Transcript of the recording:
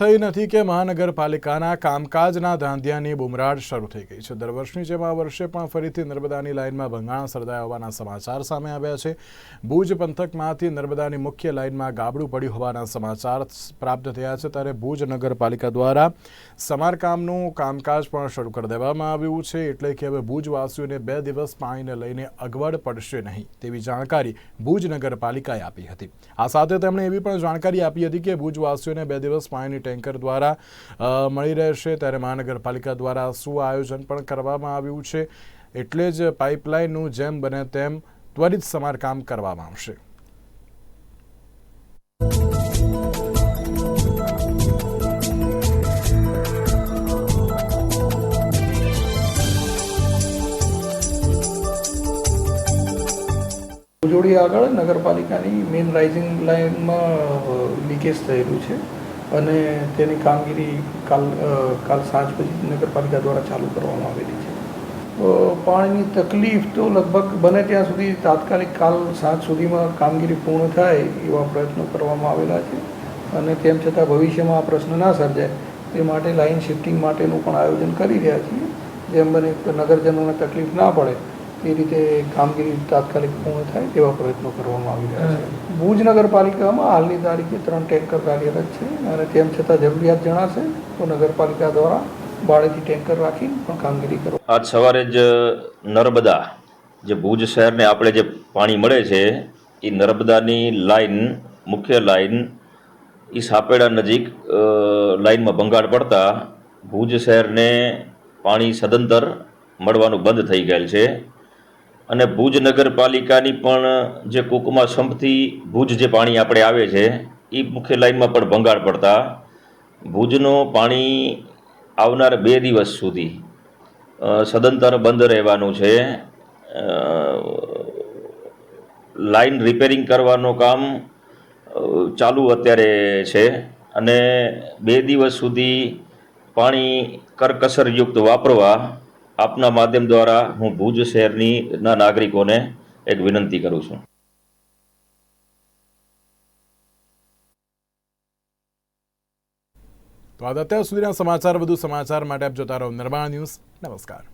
થઈ નથી કે મહાનગરપાલિકાના કામકાજના ધાંધિયાની બુમરાડ શરૂ થઈ ગઈ છે. દર વર્ષની જેમ આ વર્ષે પણ ફરીથી નર્મદાની લાઇનમાં ભંગાણ સર્જાયા હોવાના સમાચાર સામે આવ્યા છે. ભુજ પંથકમાંથી નર્મદાની મુખ્ય લાઇનમાં ગાબડું પડ્યું હોવાના સમાચાર પ્રાપ્ત થયા છે. ત્યારે ભુજ નગરપાલિકા દ્વારા સમારકામનું કામકાજ પણ શરૂ કરી દેવામાં આવ્યું છે. એટલે કે હવે ભુજવાસીઓને બે દિવસ પાણીને લઈને અગવડ પડશે નહીં તેવી જાણકારી ભુજ નગરપાલિકાએ આપી હતી. આ સાથે તેમણે એવી પણ જાણકારી આપી હતી કે ભુજવાસીઓને બે દિવસ પાણીની ટેન્કર દ્વારા મળી રહેશે. ત્યારે મહાનગરપાલિકા દ્વારા શું આયોજન પણ કરવામાં આવ્યું છે? એટલે જ પાઇપલાઇનનું જેમ બને તેમ ત્વરિત સમારકામ કરવામાં આવશે. ઉજોડી આગળ નગરપાલિકાની મેઇન રાઇઝિંગ લાઇનમાં લીકેજ થયેલું છે. અને તેની કામગીરી કાલ કાલ સાંજ પછી નગરપાલિકા દ્વારા ચાલુ કરવામાં આવેલી છે. પાણીની તકલીફ તો લગભગ બને ત્યાં સુધી તાત્કાલિક કાલ સાંજ સુધીમાં કામગીરી પૂર્ણ થાય એવા પ્રયત્નો કરવામાં આવેલા છે. અને તેમ છતાં ભવિષ્યમાં આ પ્રશ્ન ના સર્જાય. તે માટે લાઇન શિફ્ટિંગ માટેનું પણ આયોજન કરી રહ્યા છીએ. જેમ બને નગરજનોને તકલીફ ના પડે એ રીતે કામગીરી તાત્કાલિક પૂર્ણ થાય તેવા પ્રયત્નો કરવામાં આવી રહ્યા છે. ભુજ નગરપાલિકામાં હાલની તારીખે ત્રણ ટેન્કર કાર્યરત છે અને તેમ છતાં જરૂરિયાત જણાશે તો નગરપાલિકા દ્વારા ભાડેથી ટેન્કર રાખીને પણ કામગીરી કરો. આજ સવારે જ નર્મદા, જે ભુજ શહેરને આપણે જે પાણી મળે છે, એ નર્મદાની લાઈન, મુખ્ય લાઈન એ સાપેડા નજીક લાઇનમાં ભંગાણ પડતા ભુજ શહેરને પાણી સદંતર મળવાનું બંધ થઈ ગયેલ છે. અને ભુજ નગરપાલિકાની પણ જે કુકમા સંપથી ભુજ જે પાણી આપણે આવે છે એ મુખ્ય લાઈનમાં પણ ભંગાણ પડતા. ભુજનો પાણી આવનાર બે દિવસ સુધી સદંતર બંધ રહેવાનું છે. લાઇન રિપેરિંગ કરવાનું કામ ચાલુ અત્યારે છે અને બે દિવસ સુધી પાણી કરકસરયુક્ત વાપરવા આપના માધ્યમ દ્વારા હું ભુજ શહેરની ના નાગરિકોને એક વિનંતી કરું છું. તો આ અત્યાર સુધીના સમાચાર, વધુ સમાચાર માટે આપ જોતા રહો નિર્માણ ન્યૂઝ. નમસ્કાર.